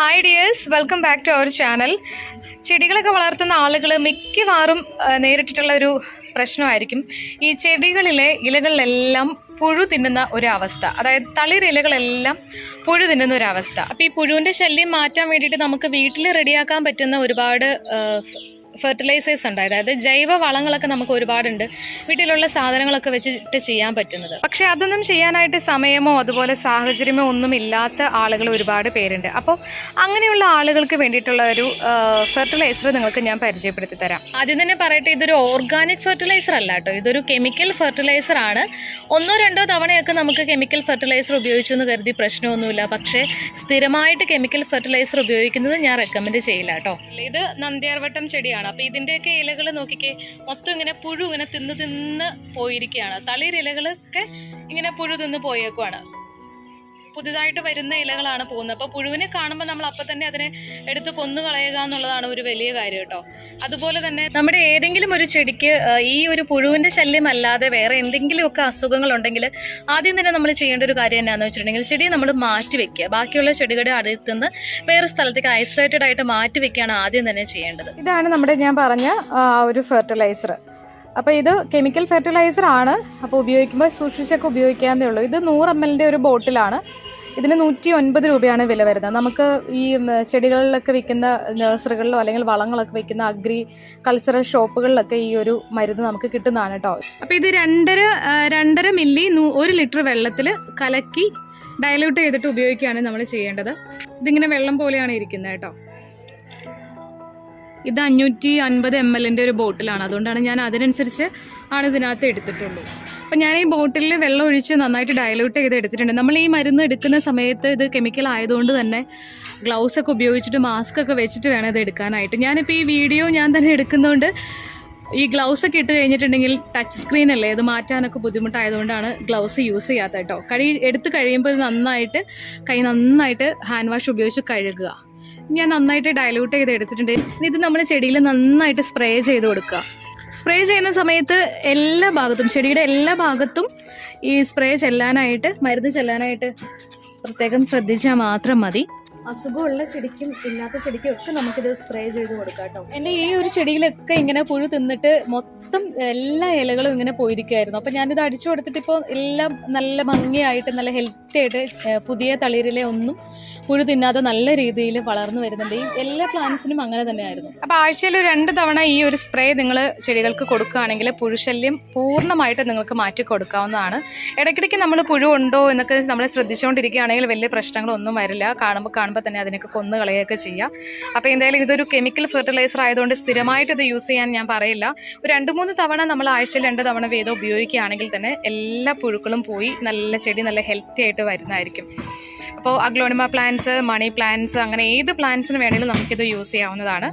Hi dears welcome back to our channel ചെടികളൊക്കെ വളർത്തുന്ന ആളുകൾ മിക്കവാറും നേരിട്ടിട്ടുള്ള ഒരു പ്രശ്നമായിരിക്കും. ഈ ചെടികളിലെ ഇലകളിലെല്ലാം പുഴു തിന്നുന്ന ഒരവസ്ഥ. അതായത് തളിരിലകളെല്ലാം പുഴു തിന്നുന്ന ഒരവസ്ഥ. അപ്പോൾ ഈ പുഴുവിന്റെ ശല്യം മാറ്റാൻ വേണ്ടിയിട്ട് നമുക്ക് വീട്ടിൽ റെഡിയാക്കാൻ പറ്റുന്ന ഒരുപാട് ഫെർട്ടിലൈസേഴ്സ് ഉണ്ട്. അതായത് ജൈവ വളങ്ങളൊക്കെ നമുക്ക് ഒരുപാടുണ്ട്. വീട്ടിലുള്ള സാധനങ്ങളൊക്കെ വെച്ചിട്ട് ചെയ്യാൻ പറ്റുന്നത്. പക്ഷേ അതൊന്നും ചെയ്യാനായിട്ട് സമയമോ അതുപോലെ സാഹചര്യമോ ഒന്നും ഇല്ലാത്ത ആളുകൾ ഒരുപാട് പേരുണ്ട്. അപ്പോൾ അങ്ങനെയുള്ള ആളുകൾക്ക് വേണ്ടിയിട്ടുള്ള ഒരു ഫെർട്ടിലൈസർ നിങ്ങൾക്ക് ഞാൻ പരിചയപ്പെടുത്തി തരാം. ആദ്യം തന്നെ പറയട്ടെ ഇതൊരു ഓർഗാനിക് ഫെർട്ടിലൈസർ അല്ല കേട്ടോ. ഇതൊരു കെമിക്കൽ ഫെർട്ടിലൈസർ ആണ്. ഒന്നോ രണ്ടോ തവണയൊക്കെ നമുക്ക് കെമിക്കൽ ഫെർട്ടിലൈസർ ഉപയോഗിച്ചു എന്ന് കരുതി പ്രശ്നമൊന്നുമില്ല. പക്ഷേ സ്ഥിരമായിട്ട് കെമിക്കൽ ഫെർട്ടിലൈസർ ഉപയോഗിക്കുന്നത് ഞാൻ റെക്കമെൻഡ് ചെയ്യില്ല കേട്ടോ. ഇത് നന്ദ്യാർവട്ടം ചെടിയാണ്. അപ്പോൾ ഇതിന്റെയൊക്കെ ഇലകൾ നോക്കിക്കേ മൊത്തം ഇങ്ങനെ പുഴു ഇങ്ങനെ തിന്ന് തിന്ന് പോയിരിക്കുകയാണ്. തളിരിലകളൊക്കെ ഇങ്ങനെ പുഴു തിന്ന് പോയേക്കുവാണ്. പുതുതായിട്ട് വരുന്ന ഇലകളാണ് പോകുന്നത്. അപ്പോൾ പുഴുവിനെ കാണുമ്പോൾ നമ്മൾ അപ്പം തന്നെ അതിനെ എടുത്ത് കൊന്നു കളയുക എന്നുള്ളതാണ് ഒരു വലിയ കാര്യം കേട്ടോ. അതുപോലെ തന്നെ നമ്മുടെ ഏതെങ്കിലും ഒരു ചെടിക്ക് ഈ ഒരു പുഴുവിന്റെ ശല്യം അല്ലാതെ വേറെ എന്തെങ്കിലുമൊക്കെ അസുഖങ്ങൾ ഉണ്ടെങ്കിൽ ആദ്യം തന്നെ നമ്മൾ ചെയ്യേണ്ട ഒരു കാര്യം എന്നാന്ന് വെച്ചിട്ടുണ്ടെങ്കിൽ ചെടിയെ നമ്മൾ മാറ്റി വെക്കുക. ബാക്കിയുള്ള ചെടികളുടെ അടുത്ത് നിന്ന് വേറെ സ്ഥലത്തേക്ക് ഐസൊലേറ്റഡ് ആയിട്ട് മാറ്റി വെക്കുകയാണ് ആദ്യം തന്നെ ചെയ്യേണ്ടത്. ഇതാണ് നമ്മുടെ ഞാൻ പറഞ്ഞ ഒരു ഫെർട്ടിലൈസർ അപ്പോൾ ഇത് കെമിക്കൽ ഫെർട്ടിലൈസർ ആണ്. അപ്പോൾ ഉപയോഗിക്കുമ്പോൾ സൂക്ഷിച്ചൊക്കെ ഉപയോഗിക്കാന്നേ ഉള്ളൂ. ഇത് നൂറ് എം എല്ലിന്റെ ഒരു ബോട്ടിലാണ് ഇതിന് നൂറ്റി ഒൻപത് രൂപയാണ് വില വരുന്നത്. നമുക്ക് ഈ ചെടികളിലൊക്കെ വിൽക്കുന്ന നഴ്സറികളിലോ അല്ലെങ്കിൽ വളങ്ങളൊക്കെ വിൽക്കുന്ന അഗ്രി കൾച്ചറൽ ഷോപ്പുകളിലൊക്കെ ഈ ഒരു മരുന്ന് നമുക്ക് കിട്ടുന്നതാണ് കേട്ടോ അപ്പോൾ ഇത് രണ്ടര രണ്ടര മില്ലി ഒരു ലിറ്റർ വെള്ളത്തിൽ കലക്കി ഡയലൂട്ട് ചെയ്തിട്ട് ഉപയോഗിക്കുകയാണ് നമ്മൾ ചെയ്യേണ്ടത്. ഇതിങ്ങനെ വെള്ളം പോലെയാണ് ഇരിക്കുന്നത് കേട്ടോ ഇത് അഞ്ഞൂറ്റി അൻപത് എം എല്ലിന്റെ ഒരു ബോട്ടിലാണ്. അതുകൊണ്ടാണ് ഞാൻ അതിനനുസരിച്ച് ആണ് ഇതിനകത്ത് എടുത്തിട്ടുള്ളൂ അപ്പം ഞാൻ ഈ ബോട്ടിലിൽ വെള്ളം ഒഴിച്ച് നന്നായിട്ട് ഡയലൂട്ട് ചെയ്ത് എടുത്തിട്ടുണ്ട്. നമ്മൾ ഈ മരുന്ന് എടുക്കുന്ന സമയത്ത് ഇത് കെമിക്കൽ ആയതുകൊണ്ട് തന്നെ ഗ്ലൗസ് ഒക്കെ ഉപയോഗിച്ചിട്ട് മാസ്ക് ഒക്കെ വെച്ചിട്ട് വേണം ഇത് എടുക്കാനായിട്ട്. ഞാനിപ്പോൾ ഈ വീഡിയോ ഞാൻ തന്നെ എടുക്കുന്നതുകൊണ്ട് ഈ ഗ്ലൗസ് ഒക്കെ ഇട്ട് കഴിഞ്ഞിട്ടുണ്ടെങ്കിൽ ടച്ച് സ്ക്രീൻ അല്ലേ? ഇത് മാറ്റാനൊക്കെ ബുദ്ധിമുട്ടായതുകൊണ്ടാണ് ഗ്ലൗസ് യൂസ് ചെയ്യാത്ത കേട്ടോ കഴി എടുത്ത് കഴിയുമ്പോൾ ഇത് നന്നായിട്ട് കൈ നന്നായിട്ട് ഹാൻഡ് വാഷ് ഉപയോഗിച്ച് കഴുകുക. ഞാൻ നന്നായിട്ട് ഡയലൂട്ട് ചെയ്ത് എടുത്തിട്ടുണ്ട്. ഇത് നമ്മൾ ചെടിയിൽ നന്നായിട്ട് സ്പ്രേ ചെയ്ത് കൊടുക്കുക. സ്പ്രേ ചെയ്യുന്ന സമയത്ത് എല്ലാ ഭാഗത്തും ചെടിയുടെ എല്ലാ ഭാഗത്തും ഈ സ്പ്രേ ചെല്ലാനായിട്ട് മരുന്ന് ചെല്ലാനായിട്ട് പ്രത്യേകം ശ്രദ്ധിച്ചാൽ മാത്രം മതി. അസുഖമുള്ള ചെടിക്കും ഇല്ലാത്ത ചെടിക്കും ഒക്കെ നമുക്കിത് സ്പ്രേ ചെയ്ത് കൊടുക്കാട്ടോ എന്റെ ഈ ഒരു ചെടിയിലൊക്കെ ഇങ്ങനെ പുഴു തിന്നിട്ട് മൊത്തം എല്ലാ ഇലകളും ഇങ്ങനെ പോയിരിക്കുമായിരുന്നു അപ്പോൾ ഞാനിത് അടിച്ചു കൊടുത്തിട്ട് ഇപ്പോൾ എല്ലാം നല്ല ഭംഗിയായിട്ട് നല്ല ഹെൽത്തി ഏഹ്, പുതിയ തളിരിലെ ഒന്നും പുഴു തിന്നാതെ നല്ല രീതിയിൽ വളർന്നു വരുന്നുണ്ട്. ഈ എല്ലാ പ്ലാന്റ്സിനും അങ്ങനെ തന്നെയായിരുന്നു. അപ്പോൾ ആഴ്ചയിൽ രണ്ട് തവണ ഈ ഒരു സ്പ്രേ നിങ്ങൾ ചെടികൾക്ക് കൊടുക്കുകയാണെങ്കിൽ പുഴുശല്യം പൂർണമായിട്ട് നിങ്ങൾക്ക് മാറ്റി കൊടുക്കാവുന്നതാണ്. ഇടയ്ക്കിടയ്ക്ക് നമ്മൾ പുഴു ഉണ്ടോ എന്നൊക്കെ നമ്മൾ ശ്രദ്ധിച്ചുകൊണ്ടിരിക്കുകയാണെങ്കിൽ വലിയ പ്രശ്നങ്ങളൊന്നും വരില്ല. കാണുമ്പോൾ കാണുമ്പോൾ തന്നെ അതിനൊക്കെ കൊന്നു കളയുകയൊക്കെ ചെയ്യാം. അപ്പോൾ എന്തായാലും ഇതൊരു കെമിക്കൽ ഫെർട്ടിലൈസർ ആയതുകൊണ്ട് സ്ഥിരമായിട്ട് ഇത് യൂസ് ചെയ്യാൻ ഞാൻ പറയില്ല. ഒരു രണ്ട് മൂന്ന് തവണ നമ്മൾ ആഴ്ചയിൽ രണ്ട് തവണ വീതം ഉപയോഗിക്കുകയാണെങ്കിൽ തന്നെ എല്ലാ പുഴുക്കളും പോയി നല്ല ചെടി നല്ല ഹെൽത്തി വരുന്നതായിരിക്കും. അപ്പോൾ അഗ്ലോണിമ പ്ലാന്റ്സ് മണി പ്ലാന്റ്സ് അങ്ങനെ ഏത് പ്ലാന്റ്സിന് വേണമെങ്കിലും നമുക്കിത് യൂസ് ചെയ്യാവുന്നതാണ്.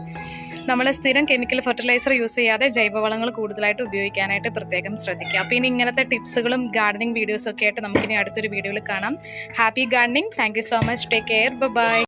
നമ്മൾ സ്ഥിരം കെമിക്കൽ ഫെർട്ടിലൈസർ യൂസ് ചെയ്യാതെ ജൈവവളങ്ങൾ കൂടുതലായിട്ട് ഉപയോഗിക്കാനായിട്ട് പ്രത്യേകം ശ്രദ്ധിക്കുക. അപ്പോൾ ഇനി ഇങ്ങനത്തെ ടിപ്സുകളും ഗാർഡനിങ് വീഡിയോസും ഒക്കെ ആയിട്ട് നമുക്കിനി അടുത്തൊരു വീഡിയോയിൽ കാണാം. Happy gardening thank so much take care bye